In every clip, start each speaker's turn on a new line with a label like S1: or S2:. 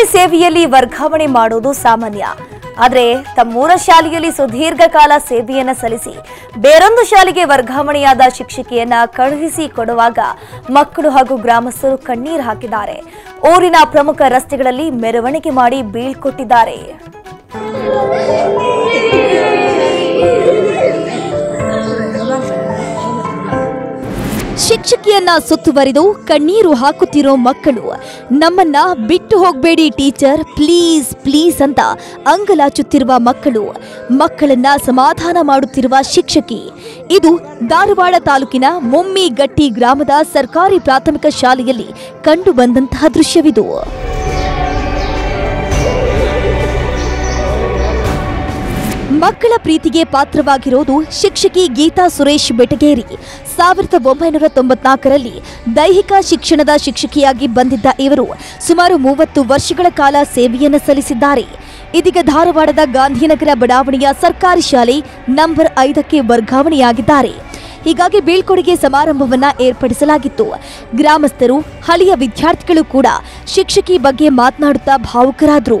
S1: ಸರ್ಕಾರಿ ಸೇವೆಯಲ್ಲಿ ವರ್ಗಾವಣೆ ಮಾಡುವುದು ಸಾಮಾನ್ಯ. ಆದರೆ ತಮ್ಮೂರ ಶಾಲೆಯಲ್ಲಿ ಸುದೀರ್ಘ ಕಾಲ ಸೇವೆಯನ್ನ ಸಲ್ಲಿಸಿ ಬೇರೊಂದು ಶಾಲೆಗೆ ವರ್ಗಾವಣೆಯಾದ ಶಿಕ್ಷಕಿಯನ್ನ ಕಳುಹಿಸಿ ಕೊಡುವಾಗ ಮಕ್ಕಳು ಹಾಗೂ ಗ್ರಾಮಸ್ಥರು ಕಣ್ಣೀರು ಹಾಕಿದ್ದಾರೆ. ಊರಿನ ಪ್ರಮುಖ ರಸ್ತೆಗಳಲ್ಲಿ ಮೆರವಣಿಗೆ ಮಾಡಿ ಬೀಳ್ಕೊಟ್ಟಿದ್ದಾರೆ. ಶಿಕ್ಷಕಿಯನ್ನ ಸುತ್ತುವರಿದು ಕಣ್ಣೀರು ಹಾಕುತ್ತಿರೋ ಮಕ್ಕಳು, ನಮ್ಮನ್ನ ಬಿಟ್ಟು ಹೋಗಬೇಡಿ ಟೀಚರ್, ಪ್ಲೀಸ್ ಪ್ಲೀಸ್ ಅಂತ ಅಂಗಲಾಚುತ್ತಿರುವ ಮಕ್ಕಳು, ಮಕ್ಕಳನ್ನ ಸಮಾಧಾನ ಮಾಡುತ್ತಿರುವ ಶಿಕ್ಷಕಿ. ಇದು ಧಾರವಾಡ ತಾಲೂಕಿನ ಮೊಮ್ಮಿಗಟ್ಟಿ ಗ್ರಾಮದ ಸರ್ಕಾರಿ ಪ್ರಾಥಮಿಕ ಶಾಲೆಯಲ್ಲಿ ಕಂಡು ಬಂದಂತಹ ದೃಶ್ಯವಿದು. ಮಕ್ಕಳ ಪ್ರೀತಿಗೆ ಪಾತ್ರವಾಗಿರೋದು ಶಿಕ್ಷಕಿ ಗೀತಾ ಸುರೇಶ್ ಬೆಟಗೇರಿ. ಸಾವಿರದ ಒಂಬೈನೂರ ತೊಂಬತ್ನಾಲ್ಕರಲ್ಲಿ ದೈಹಿಕ ಶಿಕ್ಷಣದ ಶಿಕ್ಷಕಿಯಾಗಿ ಬಂದಿದ್ದ ಇವರು ಸುಮಾರು ಮೂವತ್ತು ವರ್ಷಗಳ ಕಾಲ ಸೇವೆಯನ್ನು ಸಲ್ಲಿಸಿದ್ದಾರೆ. ಇದೀಗ ಧಾರವಾಡದ ಗಾಂಧಿನಗರ ಬಡಾವಣೆಯ ಸರ್ಕಾರಿ ಶಾಲೆ ನಂಬರ್ ಐದಕ್ಕೆ ವರ್ಗಾವಣೆಯಾಗಿದ್ದಾರೆ. ಹೀಗಾಗಿ ಬೀಳ್ಕೊಡುಗೆ ಸಮಾರಂಭವನ್ನ ಏರ್ಪಡಿಸಲಾಗಿತ್ತು. ಗ್ರಾಮಸ್ಥರು, ಹಳೆಯ ವಿದ್ಯಾರ್ಥಿಗಳು ಕೂಡ ಶಿಕ್ಷಕಿ ಬಗ್ಗೆ ಮಾತನಾಡುತ್ತಾ ಭಾವುಕರಾದ್ರು.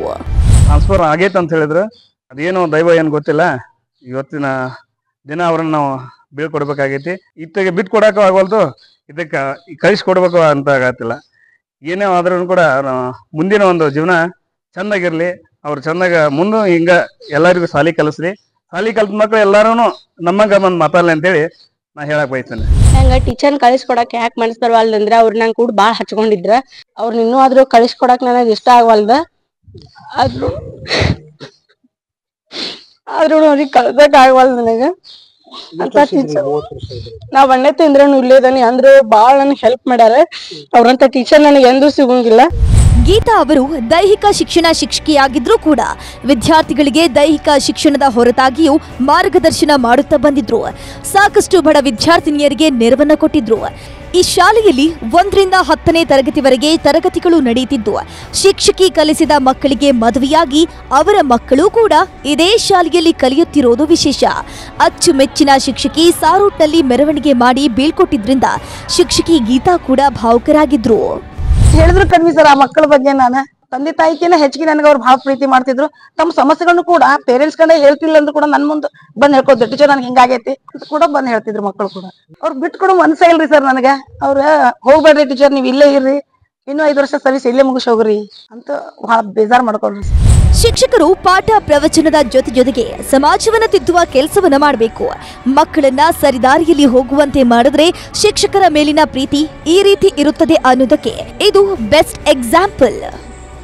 S2: ಟ್ರಾನ್ಸ್ಫರ್ ಆಗೈತೆ ಅಂತ ಹೇಳಿದ್ರೆ. ಅದೇನೋ ದೈವ ಏನು ಗೊತ್ತಿಲ್ಲ. ಇವತ್ತಿನ ದಿನ ಅವರನ್ನು ಬೀಳ್ಕೊಡ್ಬೇಕಾಗೈತಿ ಇತ್ತಗೆ ಬಿಟ್ಟು ಕೊಡಕ್ಕೂ ಆಗವಲ್ದು. ಇದಕ್ಕೆ ಕಳಿಸ್ಕೊಡ್ಬೇಕು ಅಂತ ಆಗತ್ತಿಲ್ಲ. ಏನೇ ಆದ್ರೂ ಕೂಡ ಮುಂದಿನ ಒಂದು ಜೀವನ ಚಂದಾಗಿರ್ಲಿ. ಅವ್ರು ಚಂದಾಗ ಮುಂದೆ ಹಿಂಗ ಎಲ್ಲರಿಗೂ ಸಾಲಿ ಕಲಿಸ್ಲಿ. ಸಾಲಿ ಕಲ್ತ ಮಕ್ಳು ಎಲ್ಲಾರು ನಮ್ಮ ಬಂದ್ ಮಾತಾಡ್ಲಿ ಅಂತೇಳಿ ನಾ ಹೇಳಕ್ ಬಯಸ್ತೇನೆ.
S3: ನಂಗ ಟೀಚರ್ ಕಳಿಸ್ಕೊಡಕ್ ಯಾಕೆ ಮನಸ್ ಅಂದ್ರೆ ಅವ್ರ ನಂಗೆ ಕೂಡ ಭಾಳ ಹಚ್ಕೊಂಡಿದ್ರ. ಅವ್ರು ಇನ್ನೂ ಆದ್ರೂ ಕಳಿಸ್ಕೊಡಕ್ ನನಗೆ ಇಷ್ಟ ಆಗವಲ್ದ. ಆದ್ರೂ ಆದ್ರೂ ಅವ್ರಿಗೆ ಕಳ್ಸಕ್ ನನಗ. ಅಂತ ಅಣ್ಣ ನಾ ಒಣ್ಣೆ ಅಂದ್ರೆ ಇಲ್ಲೇದನಿ ಅಂದ್ರು ಬಾಳ ನನ್ಗೆ ಹೆಲ್ಪ್ ಮಾಡ್ಯಾರ. ಅವ್ರಂತ ಟೀಚರ್ ನನಗೆ ಎಂದೂ ಸಿಗಂಗಿಲ್ಲ.
S1: ಗೀತಾ ಅವರು ದೈಹಿಕ ಶಿಕ್ಷಣ ಶಿಕ್ಷಕಿಯಾಗಿದ್ರೂ ಕೂಡ ವಿದ್ಯಾರ್ಥಿಗಳಿಗೆ ದೈಹಿಕ ಶಿಕ್ಷಣದ ಹೊರತಾಗಿಯೂ ಮಾರ್ಗದರ್ಶನ ಮಾಡುತ್ತಾ ಬಂದಿದ್ರು. ಸಾಕಷ್ಟು ಬಡ ವಿದ್ಯಾರ್ಥಿನಿಯರಿಗೆ ನೆರವನ್ನ ಕೊಟ್ಟಿದ್ರು. ಈ ಶಾಲೆಯಲ್ಲಿ ಒಂದರಿಂದ ಹತ್ತನೇ ತರಗತಿವರೆಗೆ ತರಗತಿಗಳು ನಡೆಯುತ್ತಿದ್ದು, ಶಿಕ್ಷಕಿ ಕಲಿಸಿದ ಮಕ್ಕಳಿಗೆ ಮದುವೆಯಾಗಿ ಅವರ ಮಕ್ಕಳು ಕೂಡ ಇದೇ ಶಾಲೆಯಲ್ಲಿ ಕಲಿಯುತ್ತಿರೋದು ವಿಶೇಷ. ಅಚ್ಚುಮೆಚ್ಚಿನ ಶಿಕ್ಷಕಿ ಸಾರೂಟ್ನಲ್ಲಿ ಮೆರವಣಿಗೆ ಮಾಡಿ ಬೀಳ್ಕೊಟ್ಟಿದ್ರಿಂದ ಶಿಕ್ಷಕಿ ಗೀತಾ ಕೂಡ ಭಾವುಕರಾಗಿದ್ರು.
S4: ಹೇಳಿದ್ರು ಕಣ್ವಿ ಸರ್ ಆ ಮಕ್ಕಳ ಬಗ್ಗೆ ನಾನು. ತಂದೆ ತಾಯಿಕಿನ ಹೆಚ್ಚಿಗೆ ನನಗೆ ಅವ್ರು ಭಾಳ ಪ್ರೀತಿ ಮಾಡ್ತಿದ್ರು. ತಮ್ಮ ಸಮಸ್ಯೆಗಳನ್ನು ಕೂಡ ಪೇರೆಂಟ್ಸ್ ಕಂಡ ಹೇಳ್ತಿಲ್ಲ ಅಂದ್ರೂ ಕೂಡ ನನ್ ಮುಂದೆ ಬಂದ್ ಹೇಳ್ಕೊದ್ರು ಟೀಚರ್ ನನ್ಗೆ ಹಿಂಗಾಗೈತಿ ಅಂತ ಕೂಡ ಬಂದ್ ಹೇಳ್ತಿದ್ರು ಮಕ್ಕಳು ಕೂಡ. ಅವ್ರು ಬಿಟ್ಕೊಡೋ ಮನ್ಸ ಇಲ್ರಿ ಸರ್ ನನಗೆ. ಅವ್ರ ಹೋಗ್ಬೇಡ್ರಿ ಟೀಚರ್ ನೀವು ಇಲ್ಲೇ ಇರ್ರಿ. ಇನ್ನೂ ಐದು ವರ್ಷ ಸರ್ವಿಸ್ ಇಲ್ಲೇ ಮುಗಿಸ್ ಹೋಗ್ರಿ ಅಂತ ಬಹಳ ಬೇಜಾರ್ ಮಾಡ್ಕೊಂಡ್ರಿ
S1: ಶಿಕ್ಷಕರು ಪಾಠ ಪ್ರವಚನದ ಜೊತೆ ಜೊತೆಗೆ ಸಮಾಜವನ್ನ ತಿದ್ದುವ ಕೆಲಸವನ್ನ ಮಾಡಬೇಕು. ಮಕ್ಕಳನ್ನ ಸರಿದಾರಿಯಲ್ಲಿ ಹೋಗುವಂತೆ ಮಾಡಿದ್ರೆ ಶಿಕ್ಷಕರ ಮೇಲಿನ ಪ್ರೀತಿ ಈ ರೀತಿ ಇರುತ್ತದೆ ಅನ್ನೋದಕ್ಕೆ ಇದು best example.